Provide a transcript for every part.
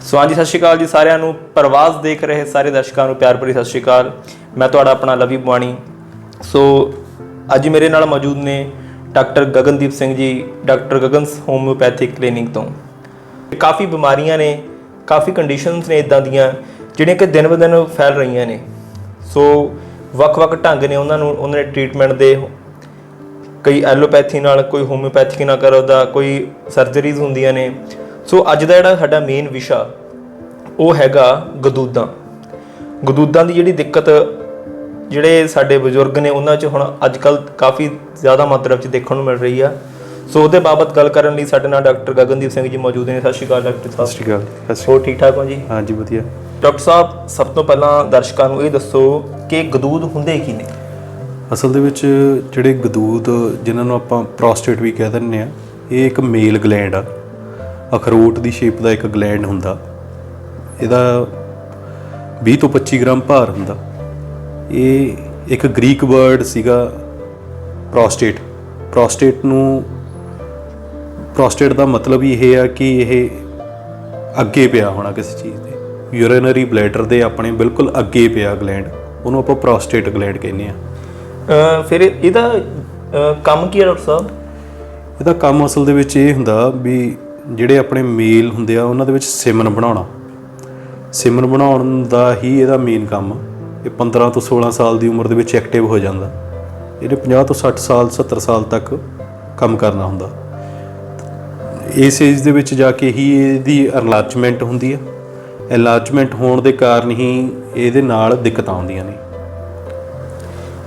ਸੋ ਹਾਂਜੀ, ਸਤਿ ਸ਼੍ਰੀ ਅਕਾਲ ਜੀ ਸਾਰਿਆਂ ਨੂੰ। ਪ੍ਰਵਾਸ ਦੇਖ ਰਹੇ ਸਾਰੇ ਦਰਸ਼ਕਾਂ ਨੂੰ, ਪਿਆਰ ਭਰੀ ਸਤਿ ਸ਼੍ਰੀ ਅਕਾਲ। ਮੈਂ ਤੁਹਾਡਾ ਆਪਣਾ ਲਵੀ ਬਵਾਣੀ ਸੋ ਅੱਜ ਮੇਰੇ ਨਾਲ ਮੌਜੂਦ ਨੇ doctor Gagandeep Singh ji, doctor ਗਗਨਸ homeopathic clinic ਤੋਂ। ਕਾਫੀ ਬਿਮਾਰੀਆਂ ਨੇ, ਕਾਫੀ ਕੰਡੀਸ਼ਨਸ ਨੇ ਇਦਾਂ ਦੀਆਂ, ਜਿਹੜੀਆਂ ਕਿ ਦਿਨ ਬ ਦਿਨ ਫੈਲ ਰਹੀਆਂ ਨੇ। ਸੋ ਵੱਖ-ਵੱਖ ਢੰਗ ਨੇ ਉਹਨਾਂ ਨੂੰ, ਉਹਨਾਂ ਨੇ ਟ੍ਰੀਟਮੈਂਟ ਦੇ। ਕਈ ਐਲੋਪੈਥੀ ਨਾਲ, ਕੋਈ ਹੋਮਿਓਪੈਥਿਕ ਨਾਲ ਕਰਦਾ ਕੋਈ ਸਰਜਰੀਜ਼ ਹੁੰਦੀਆਂ ਨੇ। ਸੋ ਅੱਜ ਦਾ ਜਿਹੜਾ ਸਾਡਾ ਮੇਨ ਵਿਸ਼ਾ ਉਹ ਹੈਗਾ ਗਦੂਦਾਂ। ਗਦੂਦਾਂ ਦੀ ਜਿਹੜੀ ਦਿੱਕਤ ਜਿਹੜੇ ਸਾਡੇ ਬਜ਼ੁਰਗ ਨੇ ਉਹਨਾਂ 'ਚ ਹੁਣ ਅੱਜ ਕੱਲ ਕਾਫੀ ਜ਼ਿਆਦਾ ਮਾਤਰਾ 'ਚ ਦੇਖਣ ਨੂੰ ਮਿਲ ਰਹੀ ਆ। ਸੋ ਉਹਦੇ ਬਾਬਤ ਗੱਲ ਕਰਨ ਲਈ ਸਾਡੇ ਨਾਲ ਡਾਕਟਰ ਗਗਨਦੀਪ ਸਿੰਘ ਜੀ ਮੌਜੂਦ ਨੇ। ਸਤਿ ਸ਼੍ਰੀ ਅਕਾਲ ਡਾਕਟਰ ਸਾਹਿਬ। ਸਤਿ ਸ਼੍ਰੀ ਅਕਾਲ। ਹੋਰ ਠੀਕ ਠਾਕ ਹੋ ਜੀ? ਅਕਾਲ ਹਾਂਜੀ ਵਧੀਆ। ਡਾਕਟਰ ਸਾਹਿਬ ਸਭ ਤੋਂ ਪਹਿਲਾਂ ਦਰਸ਼ਕਾਂ ਨੂੰ ਇਹ ਦੱਸੋ ਕਿ ਗਦੂਦ ਹੁੰਦੇ ਕੀ ਨੇ? ਅਸਲ ਦੇ ਵਿੱਚ ਜਿਹੜੇ ਗਦੂਦ ਜਿਨ੍ਹਾਂ ਨੂੰ ਆਪਾਂ ਪ੍ਰੋਸਟੇਟ ਵੀ ਕਹਿ ਦਿੰਦੇ ਆ ਇਹ ਇੱਕ ਮੇਲ ਗਲੈਂਡ ਆ। ਅਖਰੋਟ ਦੀ ਸ਼ੇਪ ਦਾ ਇੱਕ ਗਲੈਂਡ ਹੁੰਦਾ। ਇਹਦਾ 20 ਤੋਂ 25 ਗ੍ਰਾਮ ਭਾਰ ਹੁੰਦਾ। ਇਹ ਇੱਕ ਗ੍ਰੀਕ ਵਰਡ ਸੀਗਾ ਪ੍ਰੋਸਟੇਟ ਪ੍ਰੋਸਟੇਟ ਨੂੰ ਪ੍ਰੋਸਟੇਟ ਦਾ ਮਤਲਬ ਹੀ ਇਹ ਆ ਕਿ ਇਹ ਅੱਗੇ ਪਿਆ ਹੋਣਾ ਕਿਸੇ ਚੀਜ਼ ਦੇ ਯੂਰੀਨਰੀ ਬਲੈਡਰ ਦੇ ਆਪਣੇ ਬਿਲਕੁਲ ਅੱਗੇ ਪਿਆ ਗਲੈਂਡ ਉਹਨੂੰ ਆਪਾਂ ਪ੍ਰੋਸਟੇਟ ਗਲੈਂਡ ਕਹਿੰਦੇ ਆ। ਫਿਰ ਇਹਦਾ ਕੰਮ ਕੀ ਹੈ ਡਾਕਟਰ ਸਾਹਿਬ? ਇਹਦਾ ਕੰਮ ਅਸਲ ਦੇ ਵਿੱਚ ਇਹ ਹੁੰਦਾ ਵੀ ਜਿਹੜੇ ਆਪਣੇ ਮੇਲ ਹੁੰਦੇ ਆ, ਉਹਨਾਂ ਦੇ ਵਿੱਚ ਸਿਮਨ ਬਣਾਉਣਾ। ਸਿਮਨ ਬਣਾਉਣ ਦਾ ਹੀ ਇਹਦਾ ਮੇਨ ਕੰਮ ਇਹ 15 ਤੋਂ 16 ਸਾਲ ਦੀ ਉਮਰ ਦੇ ਵਿੱਚ ਐਕਟਿਵ ਹੋ ਜਾਂਦਾ। ਇਹਨੇ 50 ਤੋਂ 60 ਸਾਲ 70 ਸਾਲ ਤੱਕ ਕੰਮ ਕਰਨਾ ਹੁੰਦਾ। ਇਸ ਏਜ ਦੇ ਵਿੱਚ ਜਾ ਕੇ ਹੀ ਇਹਦੀ ਅਰਲਾਜਮੈਂਟ ਹੁੰਦੀ ਆ। ਅਰਲਾਜਮੈਂਟ ਹੋਣ ਦੇ ਕਾਰਨ ਹੀ ਇਹਦੇ ਨਾਲ ਦਿੱਕਤਾਂ ਆਉਂਦੀਆਂ ਨੇ।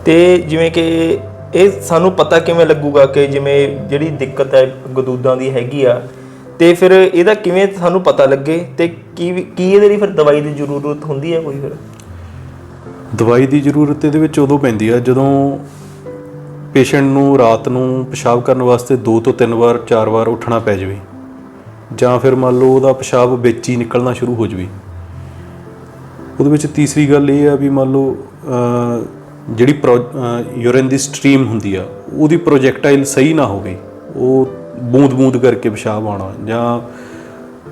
ਤੇ ਜਿਵੇਂ ਕਿ ਇਹ ਸਾਨੂੰ ਪਤਾ ਕਿਵੇਂ ਲੱਗੂਗਾ ਕਿ ਜਿਵੇਂ ਜਿਹੜੀ ਦਿੱਕਤ ਹੈ, ਗਦੂਦਾਂ ਦੀ ਹੈਗੀ ਆ ਤੇ ਫਿਰ ਇਹਦਾ ਕਿਵੇਂ ਸਾਨੂੰ ਪਤਾ ਲੱਗੇ ਤੇ ਕੀ ਵੀ- ਕੀ ਇਹਦੇ ਲਈ ਫਿਰ ਦਵਾਈ ਦੀ ਜ਼ਰੂਰਤ ਹੁੰਦੀ ਹੈ ਕੋਈ ਫਿਰ? ਦਵਾਈ ਦੀ ਜ਼ਰੂਰਤ ਇਹਦੇ ਵਿੱਚ ਉਦੋਂ ਪੈਂਦੀ ਆ ਜਦੋਂ ਪੇਸ਼ੈਂਟ ਨੂੰ ਰਾਤ ਨੂੰ ਪਿਸ਼ਾਬ ਕਰਨ ਵਾਸਤੇ 2 ਤੋਂ 3 ਵਾਰ 4 ਵਾਰ ਉੱਠਣਾ ਪੈ ਜਾਵੇ ਜਾਂ ਫਿਰ ਮੰਨ ਲਓ ਉਹਦਾ ਪਿਸ਼ਾਬ ਵਿੱਚ ਹੀ ਨਿਕਲਣਾ ਸ਼ੁਰੂ ਹੋ ਜਾਵੇ। ਉਹਦੇ ਵਿੱਚ ਤੀਸਰੀ ਗੱਲ ਇਹ ਆ ਵੀ ਮੰਨ ਲਓ ਅਹ, ਜਿਹੜੀ ਯੂਰਿਨ ਦੀ ਸਟ੍ਰੀਮ ਹੁੰਦੀ ਆ ਉਹਦੀ ਪ੍ਰੋਜੈਕਟਾਈਲ ਸਹੀ ਨਾ ਹੋਵੇ ਉਹ ਬੂੰਦ-ਬੂੰਦ ਕਰਕੇ ਪਿਸ਼ਾਬ ਆਉਣਾ ਜਾਂ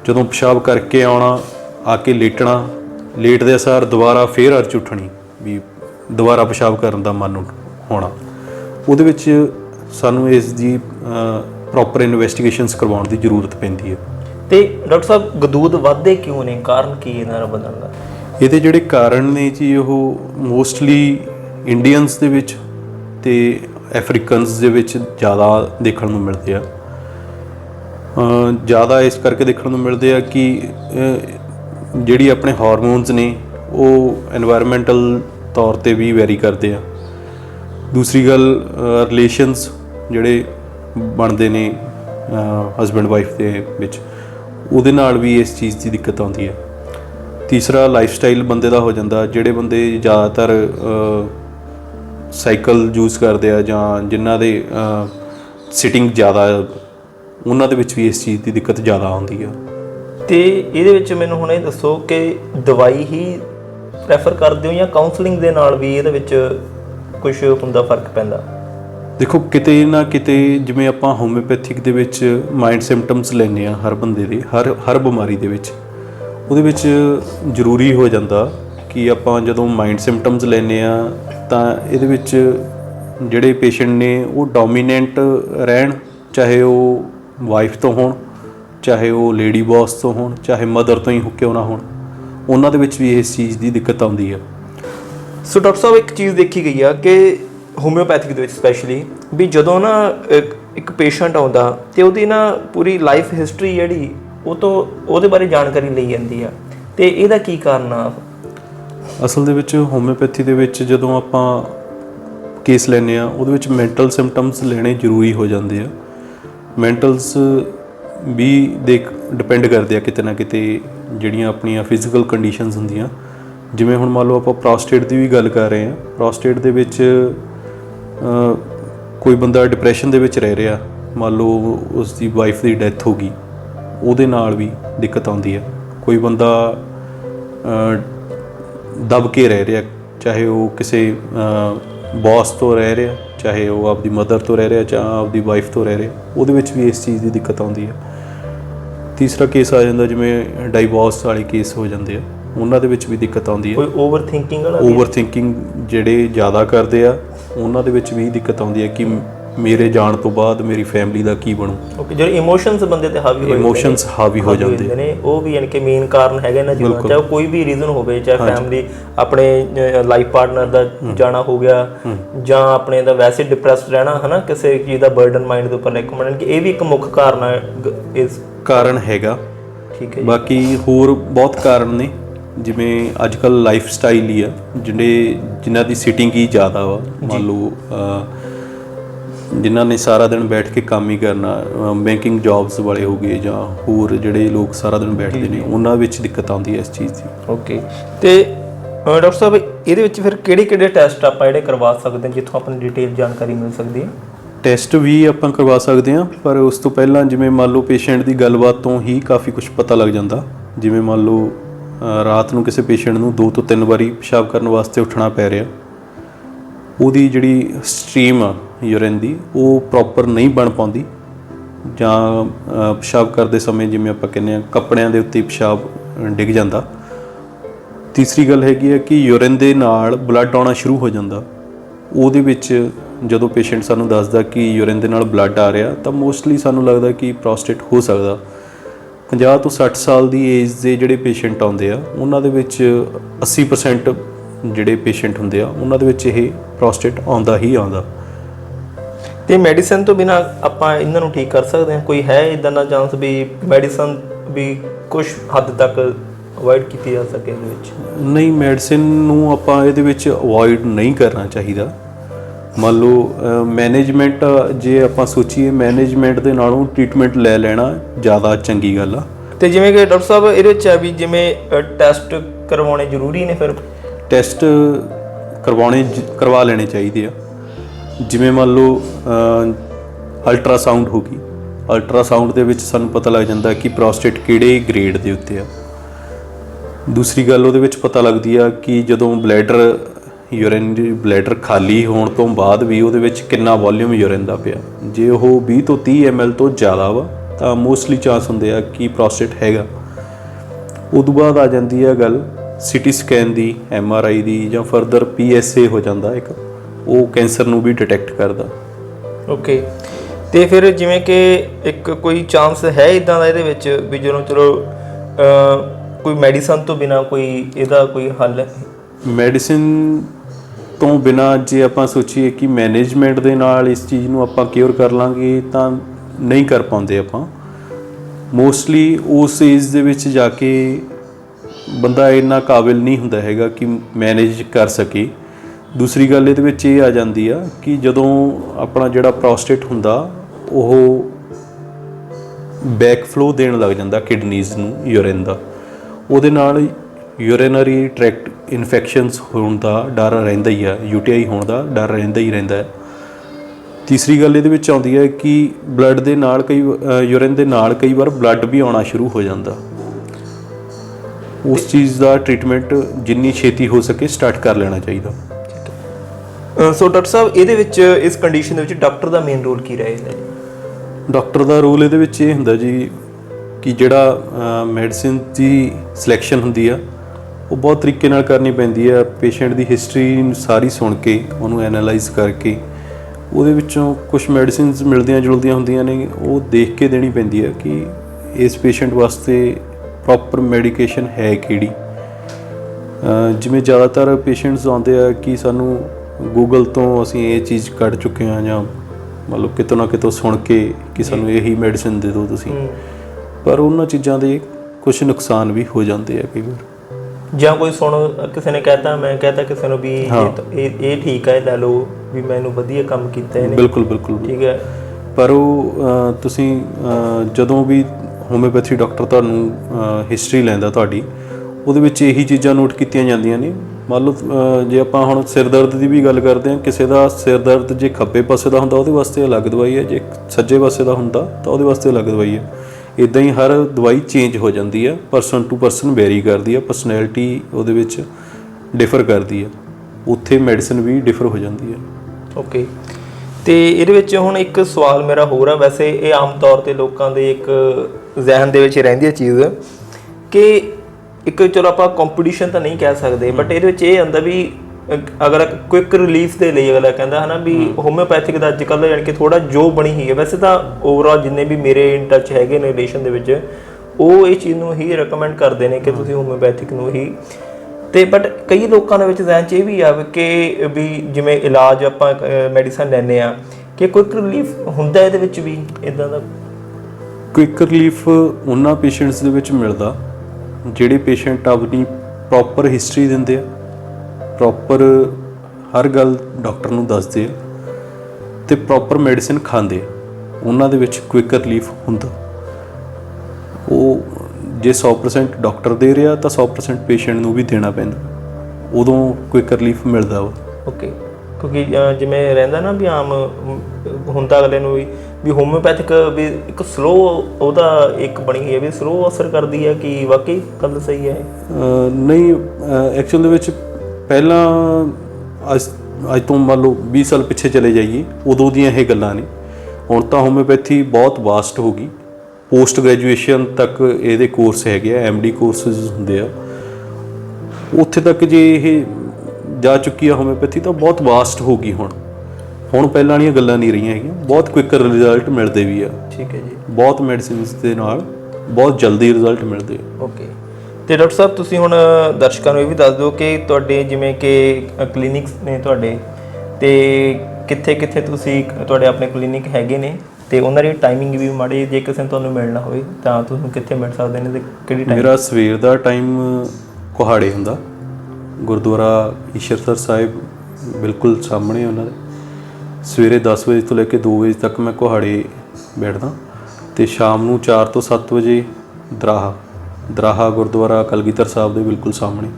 ਜਦੋਂ ਪਿਸ਼ਾਬ ਕਰਕੇ ਆਉਣਾ ਆ ਕੇ ਲੇਟਣਾ ਲੇਟਦੇ ਸਾਰ ਦੁਬਾਰਾ ਫੇਰ ਅਰਚ ਉੱਠਣੀ ਵੀ ਦੁਬਾਰਾ ਪਿਸ਼ਾਬ ਕਰਨ ਦਾ ਮਨ ਹੋਣਾ। ਉਹਦੇ ਵਿੱਚ ਸਾਨੂੰ ਇਸ ਦੀ ਪ੍ਰੋਪਰ ਇਨਵੈਸਟੀਗੇਸ਼ਨਸ ਕਰਵਾਉਣ ਦੀ ਜ਼ਰੂਰਤ ਪੈਂਦੀ ਹੈ। ਤੇ ਡਾਕਟਰ ਸਾਹਿਬ ਗਦੂਦ ਵੱਧਦੇ ਕਿਉਂ ਨੇ? ਕਾਰਨ ਕੀ ਇਹਨਾਂ ਦਾ ਵਧਣ ਦਾ? ਇਹਦੇ ਜਿਹੜੇ ਕਾਰਨ ਨੇ ਜੀ ਉਹ ਮੋਸਟਲੀ ਇੰਡੀਅਨਸ ਦੇ ਵਿੱਚ ਤੇ ਅਫਰੀਕਨਸ ਦੇ ਵਿੱਚ ਜ਼ਿਆਦਾ ਦੇਖਣ ਨੂੰ ਮਿਲਦੇ ਆ। ਜ਼ਿਆਦਾ ਇਸ ਕਰਕੇ ਦੇਖਣ ਨੂੰ ਮਿਲਦੇ ਆ ਕਿ ਜਿਹੜੀ ਆਪਣੇ ਹਾਰਮੋਨਸ ਨੇ, ਉਹ এনवायरमेंटਲ ਤੌਰ ਤੇ ਵੀ ਵੈਰੀ ਕਰਦੇ ਆ। ਦੂਸਰੀ ਗੱਲ ਰਿਲੇਸ਼ਨਸ ਜਿਹੜੇ ਬਣਦੇ ਨੇ ਹਸਬੰਡ ਵਾਈਫ ਦੇ ਵਿੱਚ, ਉਹਦੇ ਨਾਲ ਵੀ ਇਸ ਚੀਜ਼ ਦੀ ਦਿੱਕਤ ਆਉਂਦੀ ਹੈ ਤੀਸਰਾ ਲਾਈਫ ਸਟਾਈਲ ਬੰਦੇ ਦਾ ਹੋ ਜਾਂਦਾ, ਜਿਹੜੇ ਬੰਦੇ ਜ਼ਿਆਦਾਤਰ ਸਾਈਕਲ ਯੂਜ਼ ਕਰਦੇ ਆ ਜਾਂ ਜਿਨ੍ਹਾਂ ਦੇ ਸਿਟਿੰਗ ਜ਼ਿਆਦਾ ਉਹਨਾਂ ਦੇ ਵਿੱਚ ਵੀ ਇਸ ਚੀਜ਼ ਦੀ ਦਿੱਕਤ ਜ਼ਿਆਦਾ ਆਉਂਦੀ ਆ। ਤੇ ਇਹਦੇ ਵਿੱਚ ਮੈਨੂੰ ਹੁਣ ਇਹ ਦੱਸੋ ਕਿ ਦਵਾਈ ਹੀ ਪ੍ਰੈਫਰ ਕਰਦੇ ਹੋ ਜਾਂ ਕਾਉਂਸਲਿੰਗ ਦੇ ਨਾਲ ਵੀ ਇਹਦੇ ਵਿੱਚ ਕੁਝ ਹੁੰਦਾ ਫ਼ਰਕ ਪੈਂਦਾ? ਦੇਖੋ ਕਿਤੇ ਨਾ ਕਿਤੇ ਜਿਵੇਂ ਆਪਾਂ ਹੋਮਿਓਪੈਥਿਕ ਦੇ ਵਿੱਚ ਮਾਈਂਡ ਸਿੰਪਟਮਸ ਲੈਂਦੇ ਆ ਹਰ ਬੰਦੇ ਦੇ ਹਰ ਹਰ ਬਿਮਾਰੀ ਦੇ ਵਿੱਚ ਉਹਦੇ ਵਿੱਚ ਜ਼ਰੂਰੀ ਹੋ ਜਾਂਦਾ ਕਿ ਆਪਾਂ ਜਦੋਂ ਮਾਈਂਡ ਸਿੰਪਟਮਸ ਲੈਂਦੇ ਆ ਤਾਂ ਇਹਦੇ ਵਿੱਚ ਜਿਹੜੇ ਪੇਸ਼ੈਂਟ ਨੇ ਉਹ ਡੋਮੀਨੈਂਟ ਰਹਿਣ ਚਾਹੇ ਉਹ ਵਾਈਫ ਤੋਂ ਹੋਣ ਚਾਹੇ ਉਹ ਲੇਡੀ ਬੌਸ ਤੋਂ ਹੋਣ ਚਾਹੇ ਮਦਰ ਤੋਂ ਹੀ ਕਿਉਂ ਨਾ ਹੋਣ ਉਹਨਾਂ ਦੇ ਵਿੱਚ ਵੀ ਇਸ ਚੀਜ਼ ਦੀ ਦਿੱਕਤ ਆਉਂਦੀ ਆ। ਸੋ ਡਾਕਟਰ ਸਾਹਿਬ ਇੱਕ ਚੀਜ਼ ਦੇਖੀ ਗਈ ਆ ਕਿ ਹੋਮਿਓਪੈਥਿਕ ਦੇ ਵਿੱਚ ਸਪੈਸ਼ਲੀ ਵੀ ਜਦੋਂ ਨਾ ਇੱਕ- ਇੱਕ ਪੇਸ਼ੈਂਟ ਆਉਂਦਾ ਤੇ ਉਹਦੀ ਨਾ ਪੂਰੀ ਲਾਈਫ ਹਿਸਟਰੀ ਜਿਹੜੀ ਉਹ ਤੋਂ ਉਹਦੇ ਬਾਰੇ ਜਾਣਕਾਰੀ ਲਈ ਜਾਂਦੀ ਆ। ਤੇ ਇਹਦਾ ਕੀ ਕਾਰਨ ਆ? ਅਸਲ ਦੇ ਵਿੱਚ ਹੋਮਿਓਪੈਥੀ ਦੇ ਵਿੱਚ ਜਦੋਂ ਆਪਾਂ ਕੇਸ ਲੈਨੇ ਆ ਉਹਦੇ ਵਿੱਚ ਮੈਂਟਲ ਸਿੰਪਟਮਸ ਲੈਣੇ ਜ਼ਰੂਰੀ ਹੋ ਜਾਂਦੇ ਆ। ਮੈਂਟਲਸ ਵੀ ਦੇ ਡਿਪੈਂਡ ਕਰਦੇ ਆ ਕਿਤੇ ਨਾ ਕਿਤੇ ਜਿਹੜੀਆਂ ਆਪਣੀਆਂ ਫਿਜ਼ੀਕਲ ਕੰਡੀਸ਼ਨਸ ਹੁੰਦੀਆਂ। ਜਿਵੇਂ ਹੁਣ ਮੰਨ ਲਓ ਆਪਾਂ ਪ੍ਰੋਸਟੇਟ ਦੀ ਵੀ ਗੱਲ ਕਰ ਰਹੇ ਆ ਪ੍ਰੋਸਟੇਟ ਦੇ ਵਿੱਚ ਕੋਈ ਬੰਦਾ ਡਿਪਰੈਸ਼ਨ ਦੇ ਵਿੱਚ ਰਹਿ ਰਿਹਾ ਮੰਨ ਲਓ ਉਸ ਦੀ ਵਾਈਫ ਦੀ ਡੈਥ ਹੋ ਗਈ ਉਹਦੇ ਨਾਲ ਵੀ ਦਿੱਕਤ ਆਉਂਦੀ ਹੈ। ਕੋਈ ਬੰਦਾ ਅ, ਦਬ ਕੇ ਰਹਿ ਰਿਹਾ ਚਾਹੇ ਉਹ ਕਿਸੇ ਬੌਸ ਤੋਂ ਰਹਿ ਰਿਹਾ ਚਾਹੇ ਉਹ ਆਪਦੀ ਮਦਰ ਤੋਂ ਰਹਿ ਰਿਹਾ ਚਾਹੇ ਆਪਦੀ ਵਾਈਫ ਤੋਂ ਰਹਿ ਰਿਹਾ ਉਹਦੇ ਵਿੱਚ ਵੀ ਇਸ ਚੀਜ਼ ਦੀ ਦਿੱਕਤ ਆਉਂਦੀ ਹੈ। ਤੀਸਰਾ ਕੇਸ ਆ ਜਾਂਦਾ ਜਿਵੇਂ ਡਾਈਵੋਰਸ ਵਾਲੇ ਕੇਸ ਹੋ ਜਾਂਦੇ ਆ ਉਹਨਾਂ ਦੇ ਵਿੱਚ ਵੀ ਦਿੱਕਤ ਆਉਂਦੀ ਹੈ। ਕੋਈ ਓਵਰ ਥਿੰਕਿੰਗ ਵਾਲਾ ਓਵਰ ਥਿੰਕਿੰਗ ਜਿਹੜੇ ਜ਼ਿਆਦਾ ਕਰਦੇ ਆ ਉਹਨਾਂ ਦੇ ਵਿੱਚ ਵੀ ਦਿੱਕਤ ਆਉਂਦੀ ਹੈ ਕਿ ਮੇਰੇ ਜਾਣ ਤੋਂ ਬਾਅਦ ਮੇਰੀ ਫੈਮਿਲੀ ਦਾ ਕੀ ਬਣੂ? ਓਕੇ ਜਿਹੜੇ ਇਮੋਸ਼ਨਸ ਬੰਦੇ ਤੇ ਹਾਵੀ ਹੋਏ ਇਮੋਸ਼ਨਸ ਹਾਵੀ ਹੋ ਜਾਂਦੇ। ਨੇ ਉਹ ਵੀ ਯਾਨੀ ਕਿ ਮੇਨ ਕਾਰਨ ਹੈਗਾ ਇਹਨਾਂ ਚੀਜ਼ਾਂ। ਚਾਹੇ ਕੋਈ ਵੀ ਰੀਜ਼ਨ ਹੋਵੇ ਚਾਹੇ ਫੈਮਿਲੀ ਆਪਣੇ ਲਾਈਫ ਪਾਰਟਨਰ ਦਾ ਜਾਣਾ ਹੋ ਗਿਆ ਜਾਂ ਆਪਣੇ ਦਾ ਵੈਸੇ ਡਿਪਰੈਸਡ ਰਹਿਣਾ ਹਨਾ ਕਿਸੇ ਚੀਜ਼ ਦਾ ਬਰਡਨ ਮਾਈਂਡ ਦੇ ਉੱਪਰ ਰਿਕਮੈਂਡ ਕਿ ਇਹ ਵੀ ਇੱਕ ਮੁੱਖ ਕਾਰਨ ਹੈ ਇਸ ਕਾਰਨ ਹੈਗਾ। ਠੀਕ ਹੈ ਬਾਕੀ ਹੋਰ ਬਹੁਤ ਕਾਰਨ ਨੇ ਜਿਵੇਂ ਅੱਜ ਕੱਲ ਲਾਈਫ ਸਟਾਈਲ ਹੀ ਆ ਜਿਹੜੇ ਜਿਨ੍ਹਾਂ ਦੀ ਸਿਟਿੰਗ ਹੀ ਜ਼ਿਆਦਾ ਵਾ ਮੰਨ ਲਓ ਜਿਨ੍ਹਾਂ ਨੇ ਸਾਰਾ ਦਿਨ ਬੈਠ ਕੇ ਕੰਮ ਹੀ ਕਰਨਾ ਬੈਂਕਿੰਗ ਜੌਬਸ ਵਾਲੇ ਹੋ ਗਏ ਜਾਂ ਹੋਰ ਜਿਹੜੇ ਲੋਕ ਸਾਰਾ ਦਿਨ ਬੈਠਦੇ ਨੇ ਉਹਨਾਂ ਵਿੱਚ ਦਿੱਕਤ ਆਉਂਦੀ ਹੈ ਇਸ ਚੀਜ਼ ਦੀ। ਓਕੇ ਤੇ ਡਾਕਟਰ ਸਾਹਿਬ ਇਹਦੇ ਵਿੱਚ ਫਿਰ ਕਿਹੜੇ ਕਿਹੜੇ ਟੈਸਟ ਆਪਾਂ ਜਿਹੜੇ ਕਰਵਾ ਸਕਦੇ ਹਾਂ ਜਿੱਥੋਂ ਆਪਾਂ ਨੂੰ ਡਿਟੇਲ ਜਾਣਕਾਰੀ ਮਿਲ ਸਕਦੀ ਹੈ? ਟੈਸਟ ਵੀ ਆਪਾਂ ਕਰਵਾ ਸਕਦੇ ਹਾਂ ਪਰ ਉਸ ਤੋਂ ਪਹਿਲਾਂ ਜਿਵੇਂ ਮੰਨ ਲਓ ਪੇਸ਼ੈਂਟ ਦੀ ਗੱਲਬਾਤ ਤੋਂ ਹੀ ਕਾਫੀ ਕੁਝ ਪਤਾ ਲੱਗ ਜਾਂਦਾ। ਜਿਵੇਂ ਮੰਨ ਲਓ ਰਾਤ ਨੂੰ ਕਿਸੇ ਪੇਸ਼ੈਂਟ ਨੂੰ ਦੋ ਤੋਂ ਤਿੰਨ ਵਾਰੀ ਪਿਸ਼ਾਬ ਕਰਨ ਵਾਸਤੇ ਉੱਠਣਾ ਪੈ ਰਿਹਾ। ਉਹਦੀ ਜਿਹੜੀ ਸਟ੍ਰੀਮ ਆ ਯੂਰਿਨ ਦੀ ਉਹ ਪ੍ਰੋਪਰ ਨਹੀਂ ਬਣ ਪਾਉਂਦੀ। ਜਾਂ ਅਹ, ਪਿਸ਼ਾਬ ਕਰਦੇ ਸਮੇਂ ਜਿਵੇਂ ਆਪਾਂ ਕਹਿੰਦੇ ਆ ਕੱਪੜਿਆਂ ਦੇ ਉੱਤੇ ਪਿਸ਼ਾਬ ਡਿੱਗ ਜਾਂਦਾ। ਤੀਸਰੀ ਗੱਲ ਹੈਗੀ ਹੈ ਕਿ ਯੂਰਿਨ ਦੇ ਨਾਲ ਬਲੱਡ ਆਉਣਾ ਸ਼ੁਰੂ ਹੋ ਜਾਂਦਾ। ਉਹਦੇ ਵਿੱਚ ਜਦੋਂ ਪੇਸ਼ੈਂਟ ਸਾਨੂੰ ਦੱਸਦਾ ਕਿ ਯੂਰਿਨ ਦੇ ਨਾਲ ਬਲੱਡ ਆ ਰਿਹਾ ਤਾਂ ਮੋਸਟਲੀ ਸਾਨੂੰ ਲੱਗਦਾ ਕਿ ਪ੍ਰੋਸਟੇਟ ਹੋ ਸਕਦਾ। 50 ਤੋਂ 60 ਸਾਲ ਦੀ ਏਜ ਦੇ ਜਿਹੜੇ ਪੇਸ਼ੈਂਟ ਆਉਂਦੇ ਆ ਉਹਨਾਂ ਦੇ ਵਿੱਚ 80% ਜਿਹੜੇ ਪੇਸ਼ੈਂਟ ਹੁੰਦੇ ਆ ਉਹਨਾਂ ਦੇ ਵਿੱਚ ਇਹ ਪ੍ਰੋਸਟੇਟ ਆਉਂਦਾ ਹੀ ਆਉਂਦਾ। ਤੇ ਮੈਡੀਸਨ ਤੋਂ ਬਿਨਾ ਆਪਾਂ ਇਹਨਾਂ ਨੂੰ ਠੀਕ ਕਰ ਸਕਦੇ ਹਾਂ। ਕੋਈ ਹੈ ਇਦਾਂ ਦਾ ਚਾਂਸ ਵੀ ਮੈਡੀਸਨ ਵੀ ਕੁਝ ਹੱਦ ਤੱਕ ਅਵੋਇਡ ਕੀਤੀ ਜਾ ਸਕੇ ਇਹਦੇ ਵਿੱਚ? ਨਹੀਂ ਮੈਡੀਸਿਨ ਨੂੰ ਆਪਾਂ ਇਹਦੇ ਵਿੱਚ ਅਵੋਇਡ ਨਹੀਂ ਕਰਨਾ ਚਾਹੀਦਾ। ਮੰਨ ਲਓ ਮੈਨੇਜਮੈਂਟ ਜੇ ਆਪਾਂ ਸੋਚੀਏ ਮੈਨੇਜਮੈਂਟ ਦੇ ਨਾਲੋਂ ਟ੍ਰੀਟਮੈਂਟ ਲੈ ਲੈਣਾ ਜ਼ਿਆਦਾ ਚੰਗੀ ਗੱਲ ਆ। ਤੇ ਜਿਵੇਂ ਕਿ ਡਾਕਟਰ ਸਾਹਿਬ ਇਹਦੇ ਵਿੱਚ ਹੈ ਵੀ ਜਿਵੇਂ ਟੈਸਟ ਕਰਵਾਉਣੇ ਜ਼ਰੂਰੀ ਨੇ ਫਿਰ? ਟੈਸਟ ਕਰਵਾਉਣੇ ਕਰਵਾ ਲੈਣੇ ਚਾਹੀਦੇ ਆ। ਜਿਵੇਂ ਮੰਨ ਲਓ ਅਲਟਰਾਸਾਊਂਡ ਹੋ ਗਈ। ਅਲਟਰਾਸਾਊਂਡ ਦੇ ਵਿੱਚ ਸਾਨੂੰ ਪਤਾ ਲੱਗ ਜਾਂਦਾ ਕਿ ਪ੍ਰੋਸਟੇਟ ਕਿਹੜੇ ਗ੍ਰੇਡ ਦੇ ਉੱਤੇ ਆ। ਦੂਸਰੀ ਗੱਲ ਉਹਦੇ ਵਿੱਚ ਪਤਾ ਲੱਗਦੀ ਆ ਕਿ ਜਦੋਂ ਬਲੈਡਰ ਯੂਰਿਨ ਬਲੈਡਰ ਖਾਲੀ ਹੋਣ ਤੋਂ ਬਾਅਦ ਵੀ ਉਹਦੇ ਵਿੱਚ ਕਿੰਨਾ ਵੋਲਿਊਮ ਯੂਰਿਨ ਦਾ ਪਿਆ। ਜੇ ਉਹ 20 ਤੋਂ 30 ml ਤੋਂ ਜ਼ਿਆਦਾ ਵਾ, ਤਾਂ ਮੋਸਟਲੀ ਚਾਂਸ ਹੁੰਦੇ ਆ ਕਿ ਪ੍ਰੋਸਟੇਟ ਹੈਗਾ। ਉਦੋਂ ਬਾਅਦ ਆ ਜਾਂਦੀ ਆ ਗੱਲ ਸਿਟੀ ਸਕੈਨ ਦੀ ਐਮ ਆਰ ਆਈ ਦੀ ਜਾਂ ਫਰਦਰ ਪੀ ਐਸ ਏ ਹੋ ਜਾਂਦਾ ਇੱਕ। ਉਹ ਕੈਂਸਰ ਨੂੰ ਵੀ ਡਿਟੈਕਟ ਕਰਦਾ। ਓਕੇ ਤੇ ਫਿਰ ਜਿਵੇਂ ਕਿ ਇੱਕ ਕੋਈ ਚਾਂਸ ਹੈ ਇਦਾਂ ਦਾ ਇਹਦੇ ਵਿੱਚ ਵੀ ਜਦੋਂ ਚਲੋ ਕੋਈ ਮੈਡੀਸਨ ਤੋਂ ਬਿਨਾ ਕੋਈ ਇਹਦਾ ਕੋਈ ਹੱਲ ਮੈਡੀਸਿਨ ਤੋਂ ਬਿਨਾ ਜੇ ਆਪਾਂ ਸੋਚੀਏ ਕਿ ਮੈਨੇਜਮੈਂਟ ਦੇ ਨਾਲ ਇਸ ਚੀਜ਼ ਨੂੰ ਆਪਾਂ ਕਿਉਰ ਕਰ ਲਾਂਗੇ ਤਾਂ ਨਹੀਂ ਕਰ ਪਾਉਂਦੇ ਆਪਾਂ। ਮੋਸਟਲੀ ਉਸ ਏਜ ਦੇ ਵਿੱਚ ਜਾ ਕੇ ਬੰਦਾ ਇੰਨਾ ਕਾਬਿਲ ਨਹੀਂ ਹੁੰਦਾ ਹੈਗਾ ਕਿ ਮੈਨੇਜ ਕਰ ਸਕੇ। ਦੂਸਰੀ ਗੱਲ ਇਹਦੇ ਵਿੱਚ ਇਹ ਆ ਜਾਂਦੀ ਆ ਕਿ ਜਦੋਂ ਆਪਣਾ ਜਿਹੜਾ ਪ੍ਰੋਸਟੇਟ ਹੁੰਦਾ, ਉਹ ਬੈਕ ਫਲੋ ਦੇਣ ਲੱਗ ਜਾਂਦਾ ਕਿਡਨੀਜ਼ ਨੂੰ ਯੂਰਿਨ ਦਾ। ਉਹਦੇ ਨਾਲ ਯੂਰਿਨਰੀ ਟ੍ਰੈਕਟ ਇਨਫੈਕਸ਼ਨਸ ਹੋਣ ਦਾ ਡਰ ਰਹਿੰਦਾ ਹੀ ਆ ਯੂਟੀਆਈ ਹੋਣ ਦਾ ਡਰ ਰਹਿੰਦਾ ਹੀ ਰਹਿੰਦਾ ਹੈ। ਤੀਸਰੀ ਗੱਲ ਇਹਦੇ ਵਿੱਚ ਆਉਂਦੀ ਹੈ ਕਿ ਬਲੱਡ ਦੇ ਨਾਲ ਕਈ ਯੂਰਿਨ ਦੇ ਨਾਲ ਕਈ ਵਾਰ ਬਲੱਡ ਵੀ ਆਉਣਾ ਸ਼ੁਰੂ ਹੋ ਜਾਂਦਾ। ਉਸ ਚੀਜ਼ ਦਾ ਟ੍ਰੀਟਮੈਂਟ ਜਿੰਨੀ ਛੇਤੀ ਹੋ ਸਕੇ ਸਟਾਰਟ ਕਰ ਲੈਣਾ ਚਾਹੀਦਾ। ਸੋ ਡਾਕਟਰ ਸਾਹਿਬ, ਇਹਦੇ ਵਿੱਚ, ਇਸ ਕੰਡੀਸ਼ਨ ਦੇ ਵਿੱਚ ਡਾਕਟਰ ਦਾ ਮੇਨ ਰੋਲ ਕੀ ਰਹੇਗਾ ਡਾਕਟਰ ਦਾ ਰੋਲ ਇਹਦੇ ਵਿੱਚ ਇਹ ਹੁੰਦਾ ਜੀ ਕਿ ਜਿਹੜਾ ਮੈਡੀਸਿਨ ਦੀ ਸਿਲੈਕਸ਼ਨ ਹੁੰਦੀ ਆ, ਉਹ ਬਹੁਤ ਤਰੀਕੇ ਨਾਲ ਕਰਨੀ ਪੈਂਦੀ ਆ। ਪੇਸ਼ੈਂਟ ਦੀ ਹਿਸਟਰੀ ਸਾਰੀ ਸੁਣ ਕੇ, ਉਹਨੂੰ ਐਨਾਲਾਈਜ਼ ਕਰਕੇ, ਉਹਦੇ ਵਿੱਚੋਂ ਕੁਝ ਮੈਡੀਸਿਨਸ ਮਿਲਦੀਆਂ ਜੁਲਦੀਆਂ ਹੁੰਦੀਆਂ ਨੇ, ਉਹ ਦੇਖ ਕੇ ਦੇਣੀ ਪੈਂਦੀ ਆ ਕਿ ਇਸ ਪੇਸ਼ੈਂਟ ਵਾਸਤੇ ਪ੍ਰੋਪਰ ਮੈਡੀਕੇਸ਼ਨ ਹੈ ਕਿਹੜੀ। ਜਿਵੇਂ ਜ਼ਿਆਦਾਤਰ ਪੇਸ਼ੈਂਟਸ ਆਉਂਦੇ ਆ ਕਿ ਸਾਨੂੰ ਗੂਗਲ ਤੋਂ ਅਸੀਂ ਇਹ ਚੀਜ਼ ਕੱਢ ਚੁੱਕੇ ਹਾਂ ਜਾਂ ਮਤਲਬ ਕਿਤੋਂ ਨਾ ਕਿਤੋਂ ਸੁਣ ਕੇ ਕਿ ਸਾਨੂੰ ਇਹੀ ਮੈਡੀਸਿਨ ਦੇ ਦਿਓ ਤੁਸੀਂ। ਪਰ ਉਹਨਾਂ ਚੀਜ਼ਾਂ ਦੇ ਕੁਝ ਨੁਕਸਾਨ ਵੀ ਹੋ ਜਾਂਦੇ ਆ ਕਈ ਵਾਰ। ਜਾਂ ਕੋਈ ਸੁਣ ਕਿਸੇ ਨੇ ਕਹਿਤਾ ਮੈਂ ਕਹਿਤਾ ਕਿਸੇ ਨੂੰ ਵੀ ਇਹ ਇਹ ਠੀਕ ਹੈ ਲੈ ਲਓ ਵੀ ਮੈਨੂੰ ਵਧੀਆ ਕੰਮ ਕੀਤਾ ਇਹਨੇ। ਬਿਲਕੁਲ ਬਿਲਕੁਲ। ਠੀਕ ਹੈ ਪਰ ਉਹ ਤੁਸੀਂ ਜਦੋਂ ਵੀ ਹੋਮਿਓਪੈਥੀ ਡਾਕਟਰ ਤੁਹਾਨੂੰ ਹਿਸਟਰੀ ਲੈਂਦਾ ਤੁਹਾਡੀ ਉਹਦੇ ਵਿੱਚ ਇਹੀ ਚੀਜ਼ਾਂ ਨੋਟ ਕੀਤੀਆਂ ਜਾਂਦੀਆਂ ਨੇ ਮੰਨ ਲਓ ਜੇ ਆਪਾਂ ਹੁਣ ਸਿਰ ਦਰਦ ਦੀ ਵੀ ਗੱਲ ਕਰਦੇ ਹਾਂ, ਕਿਸੇ ਦਾ ਸਿਰ ਦਰਦ ਜੇ ਖੱਬੇ ਪਾਸੇ ਦਾ ਹੁੰਦਾ, ਉਹਦੇ ਵਾਸਤੇ ਅਲੱਗ ਦਵਾਈ ਹੈ, ਜੇ ਸੱਜੇ ਪਾਸੇ ਦਾ ਹੁੰਦਾ, ਤਾਂ ਉਹਦੇ ਵਾਸਤੇ ਅਲੱਗ ਦਵਾਈ ਹੈ। ਇਦਾਂ ਹੀ ਹਰ ਦਵਾਈ ਚੇਂਜ ਹੋ ਜਾਂਦੀ ਹੈ ਪਰਸਨ ਟੂ ਪਰਸਨ ਵੈਰੀ ਕਰਦੀ ਹੈ ਪਰਸਨੈਲਿਟੀ ਉਹਦੇ ਵਿੱਚ ਡਿਫਰ ਕਰਦੀ ਹੈ। ਉੱਥੇ ਮੈਡੀਸਨ ਵੀ ਡਿਫਰ ਹੋ ਜਾਂਦੀ ਹੈ। ਓਕੇ ਤੇ ਇਹਦੇ ਵਿੱਚ ਹੁਣ ਇੱਕ ਸਵਾਲ ਮੇਰਾ ਹੋਰ ਆ, ਵੈਸੇ ਇਹ ਆਮ ਤੌਰ ਤੇ ਲੋਕਾਂ ਦੇ ਇੱਕ ਜ਼ਿਹਨ ਦੇ ਵਿੱਚ ਰਹਿੰਦੀ ਹੈ ਚੀਜ਼, ਕਿ ਇੱਕ ਚਲੋ ਆਪਾਂ ਕੰਪੀਟੀਸ਼ਨ ਤਾਂ ਨਹੀਂ ਕਹਿ ਸਕਦੇ ਬਟ ਇਹਦੇ ਵਿੱਚ ਇਹ ਆਂਦਾ ਵੀ ਅਗਰ ਕੁਇਕ ਰਿਲੀਫ ਦੇ ਲਈ ਅਗਲਾ ਕਹਿੰਦਾ ਹਨਾ ਵੀ ਹੋਮਿਓਪੈਥਿਕ ਦਾ ਅੱਜ ਕੱਲ੍ਹ ਯਾਨੀ ਕਿ ਥੋੜਾ ਜੋ ਬਣੀ ਹੀ ਹੈ ਵੈਸੇ ਤਾਂ ਓਵਰਆਲ ਜਿੰਨੇ ਵੀ ਮੇਰੇ ਇਨ ਟੱਚ ਹੈਗੇ ਨੇ ਰਿਲੇਸ਼ਨ ਦੇ ਵਿੱਚ ਉਹ ਇਹ ਚੀਜ਼ ਨੂੰ ਹੀ ਰეკਮੈਂਡ ਕਰਦੇ ਨੇ ਕਿ ਤੁਸੀਂ ਹੋਮਿਓਪੈਥਿਕ ਨੂੰ ਹੀ। ਤੇ ਬਟ ਕਈ ਲੋਕਾਂ ਦੇ ਵਿੱਚ ਜ਼ਿਹਨ 'ਚ ਇਹ ਵੀ ਆ ਕਿ ਵੀ ਜਿਵੇਂ ਇਲਾਜ ਆਪਾਂ ਮੈਡੀਸਨ ਲੈਨੇ ਆ ਕਿ ਕੁਇਕ ਰਿਲੀਫ ਹੁੰਦਾ ਇਹਦੇ ਵਿੱਚ ਵੀ ਇਦਾਂ ਦਾ? ਕੁਇਕ ਰਿਲੀਫ ਉਹਨਾਂ ਪੇਸ਼ੈਂਟਸ ਦੇ ਵਿੱਚ ਮਿਲਦਾ। ਜਿਹੜੇ ਪੇਸ਼ੈਂਟ ਆਪਣੀ ਪ੍ਰੋਪਰ ਹਿਸਟਰੀ ਦਿੰਦੇ ਆ ਪ੍ਰੋਪਰ ਹਰ ਗੱਲ ਡਾਕਟਰ ਨੂੰ ਦੱਸਦੇ ਆ ਤੇ ਪ੍ਰੋਪਰ ਮੈਡੀਸਿਨ ਖਾਂਦੇ ਉਹਨਾਂ ਦੇ ਵਿੱਚ ਕੁਇਕ ਰਿਲੀਫ ਹੁੰਦਾ। ਉਹ ਜੇ 100% ਡਾਕਟਰ ਦੇ ਰਿਹਾ ਤਾਂ 100% ਪੇਸ਼ੈਂਟ ਨੂੰ ਵੀ ਦੇਣਾ ਪੈਂਦਾ। ਉਦੋਂ ਕੁਇਕ ਰਿਲੀਫ ਮਿਲਦਾ ਵਾ। ਓਕੇ ਕਿਉਂਕਿ ਜਿਵੇਂ ਰਹਿੰਦਾ ਨਾ ਵੀ ਆਮ ਹੁੰਦਾ ਅਗਲੇ ਨੂੰ ਵੀ ਵੀ ਹੋਮਿਓਪੈਥਿਕ ਵੀ ਇੱਕ ਸਲੋ ਉਹਦਾ ਇੱਕ ਬਣੀ ਹੋਈ ਹੈ, ਵੀ ਸਲੋ ਅਸਰ ਕਰਦੀ ਹੈ ਕਿ ਵਾਕਈ ਗੱਲ ਸਹੀ ਹੈ ਨਹੀਂ ਐਕਚੁਅਲ ਦੇ ਵਿੱਚ ਪਹਿਲਾਂ ਅੱਜ ਅੱਜ ਤੋਂ ਮੰਨ ਲਓ 20 ਸਾਲ ਪਿੱਛੇ ਚਲੇ ਜਾਈਏ, ਉਦੋਂ ਦੀਆਂ ਇਹ ਗੱਲਾਂ ਨੇ। ਹੁਣ ਤਾਂ ਹੋਮਿਓਪੈਥੀ ਬਹੁਤ ਵਾਸਟ ਹੋ ਗਈ। ਪੋਸਟ ਗ੍ਰੈਜੂਏਸ਼ਨ ਤੱਕ ਇਹਦੇ ਕੋਰਸ ਹੈਗੇ ਆ ਐਮਡੀ ਕੋਰਸਸ ਹੁੰਦੇ ਆ। ਉੱਥੇ ਤੱਕ ਜੇ ਇਹ ਜਾ ਚੁੱਕੀ ਆ ਹੋਮਿਓਪੈਥੀ ਤਾਂ ਬਹੁਤ ਵਾਸਟ ਹੋ ਗਈ ਹੁਣ। ਹੁਣ ਪਹਿਲਾਂ ਵਾਲੀਆਂ ਗੱਲਾਂ ਨਹੀਂ ਰਹੀਆਂ ਹੈਗੀਆਂ। ਬਹੁਤ ਕੁਇਕ ਰਿਜ਼ਲਟ ਮਿਲਦੇ ਵੀ ਆ। ਠੀਕ ਹੈ ਜੀ। ਬਹੁਤ ਮੈਡੀਸਿਨਸ ਦੇ ਨਾਲ ਬਹੁਤ ਜਲਦੀ ਰਿਜ਼ਲਟ ਮਿਲਦੇ ਆ। ਓਕੇ। ਤੇ ਡਾਕਟਰ ਸਾਹਿਬ ਤੁਸੀਂ ਹੁਣ ਦਰਸ਼ਕਾਂ ਨੂੰ ਇਹ ਵੀ ਦੱਸ ਦਿਓ ਕਿ ਤੁਹਾਡੇ ਜਿਵੇਂ ਕਿ ਕਲੀਨਿਕਸ ਨੇ ਤੁਹਾਡੇ ਤੇ ਕਿੱਥੇ ਕਿੱਥੇ ਤੁਸੀਂ ਤੁਹਾਡੇ ਆਪਣੇ ਕਲੀਨਿਕ ਹੈਗੇ ਨੇ ਤੇ ਉਹਨਾਂ ਦੀ ਟਾਈਮਿੰਗ ਵੀ ਮਾੜੀ ਜੇ ਕਿਸੇ ਨੂੰ ਤੁਹਾਨੂੰ ਮਿਲਣਾ ਹੋਵੇ ਤਾਂ ਤੁਹਾਨੂੰ ਕਿੱਥੇ ਮਿਲ ਸਕਦੇ ਨੇ ਤੇ ਕਿਹੜੀ ਟਾਈਮ ਮੇਰਾ ਸਵੇਰ ਦਾ ਟਾਈਮ ਕੁਹਾੜੇ ਹੁੰਦਾ। ਗੁਰਦੁਆਰਾ ਈਸ਼ਰਸਰ ਸਾਹਿਬ ਬਿਲਕੁਲ ਸਾਹਮਣੇ ਉਹਨਾਂ ਦੇ। ਸਵੇਰੇ 10 ਵਜੇ ਤੋਂ ਲੈ ਕੇ 2 ਵਜੇ ਤੱਕ ਮੈਂ ਕੁਹਾੜੇ ਬੈਠਦਾ ਤੇ ਸ਼ਾਮ ਨੂੰ 4 ਤੋਂ 7 ਵਜੇ ਦਰਾਹਾ ਦਰਾਹਾ ਗੁਰਦੁਆਰਾ ਕਲਗੀਧਰ ਸਾਹਿਬ ਦੇ ਬਿਲਕੁਲ ਸਾਹਮਣੇ।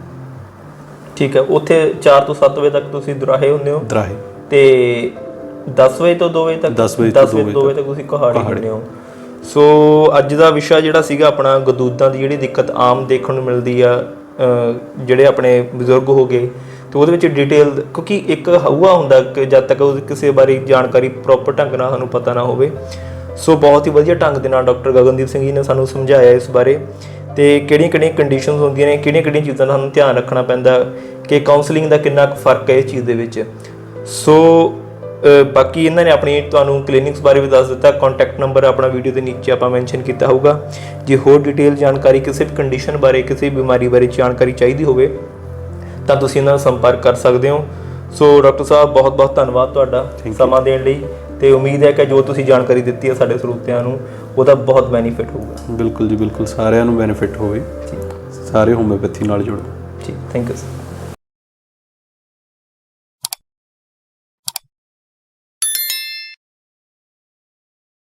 ਠੀਕ ਹੈ ਉੱਥੇ 4 ਤੋਂ 7 ਵਜੇ ਤੱਕ ਤੁਸੀਂ ਦੁਰਾਹੇ ਹੁੰਦੇ ਹੋ? ਦਰਾਹੇ। ਤੇ 10 ਵਜੇ ਤੋਂ 2 ਵਜੇ ਤੱਕ? 10 ਵਜੇ ਤੋਂ 10 ਵਜੇ 2 ਤੋਂ 2 ਵਜੇ ਤੱਕ ਤੁਸੀਂ ਕਹਾੜੀ ਹੁੰਦੇ ਹੋ। ਸੋ ਅੱਜ ਦਾ ਵਿਸ਼ਾ ਜਿਹੜਾ ਸੀਗਾ ਆਪਣਾ ਗਦੂਦਾਂ ਦੀ ਜਿਹੜੀ ਦਿੱਕਤ ਆਮ ਦੇਖਣ ਨੂੰ ਮਿਲਦੀ ਆ ਜਿਹੜੇ ਆਪਣੇ ਬਜ਼ੁਰਗ ਹੋ ਗਏ ਤੇ ਉਹਦੇ ਵਿੱਚ ਡਿਟੇਲ ਕਿਉਂਕਿ ਇੱਕ ਹਊਆ ਹੁੰਦਾ ਕਿ ਜਦ ਤੱਕ ਉਹ ਕਿਸੇ ਬਾਰੇ ਜਾਣਕਾਰੀ ਪ੍ਰੋਪਰ ਢੰਗ ਨਾਲ ਸਾਨੂੰ ਪਤਾ ਨਾ ਹੋਵੇ। ਸੋ ਬਹੁਤ ਹੀ ਵਧੀਆ ਢੰਗ ਦੇ ਨਾਲ ਡਾਕਟਰ ਗਗਨਦੀਪ ਸਿੰਘ ਜੀ ਨੇ ਸਾਨੂੰ ਸਮਝਾਇਆ ਇਸ ਬਾਰੇ ਤੇ ਕਿਹੜੀਆਂ ਕਿਹੜੀਆਂ ਕੰਡੀਸ਼ਨਸ ਹੁੰਦੀਆਂ ਨੇ, ਕਿਹੜੀਆਂ ਕਿਹੜੀਆਂ ਚੀਜ਼ਾਂ ਦਾ ਸਾਨੂੰ ਧਿਆਨ ਰੱਖਣਾ ਪੈਂਦਾ ਕਿ ਕਾਉਂਸਲਿੰਗ ਦਾ ਕਿੰਨਾ ਕੁ ਫ਼ਰਕ ਹੈ ਇਸ ਚੀਜ਼ ਦੇ ਵਿੱਚ। ਸੋ ਬਾਕੀ ਇਹਨਾਂ ਨੇ ਆਪਣੀ ਤੁਹਾਨੂੰ ਕਲੀਨਿਕਸ ਬਾਰੇ ਵੀ ਦੱਸ ਦਿੱਤਾ ਕੰਟੈਕਟ ਨੰਬਰ ਆਪਣਾ ਵੀਡੀਓ ਦੇ ਨੀਚੇ ਆਪਾਂ ਮੈਂਸ਼ਨ ਕੀਤਾ ਹੋਊਗਾ। ਜੇ ਹੋਰ ਡਿਟੇਲ ਜਾਣਕਾਰੀ, ਕਿਸੇ ਵੀ ਕੰਡੀਸ਼ਨ ਬਾਰੇ, ਕਿਸੇ ਵੀ ਬਿਮਾਰੀ ਬਾਰੇ ਜਾਣਕਾਰੀ ਚਾਹੀਦੀ ਹੋਵੇ ਤਾਂ ਤੁਸੀਂ ਇਹਨਾਂ ਨਾਲ ਸੰਪਰਕ ਕਰ ਸਕਦੇ ਹੋ। ਸੋ ਡਾਕਟਰ ਸਾਹਿਬ ਬਹੁਤ ਬਹੁਤ ਧੰਨਵਾਦ ਤੁਹਾਡਾ ਸਮਾਂ ਦੇਣ ਲਈ। ਤੇ ਉਮੀਦ ਹੈ ਕਿ ਜੋ ਤੁਸੀਂ ਜਾਣਕਾਰੀ ਦਿੱਤੀ ਹੈ ਸਾਡੇ ਸਰੋਤਿਆਂ ਨੂੰ ਉਹਦਾ ਬਹੁਤ ਬੈਨੀਫਿਟ ਹੋਊਗਾ। ਬਿਲਕੁਲ ਜੀ ਬਿਲਕੁਲ। ਸਾਰਿਆਂ ਨੂੰ ਬੈਨੀਫਿਟ ਹੋਵੇ। ਸਾਰੇ ਹੋਮਿਓਪੈਥੀ ਨਾਲ ਜੁੜੋ ਠੀਕ ਥੈਂਕ ਯੂ ਸਰ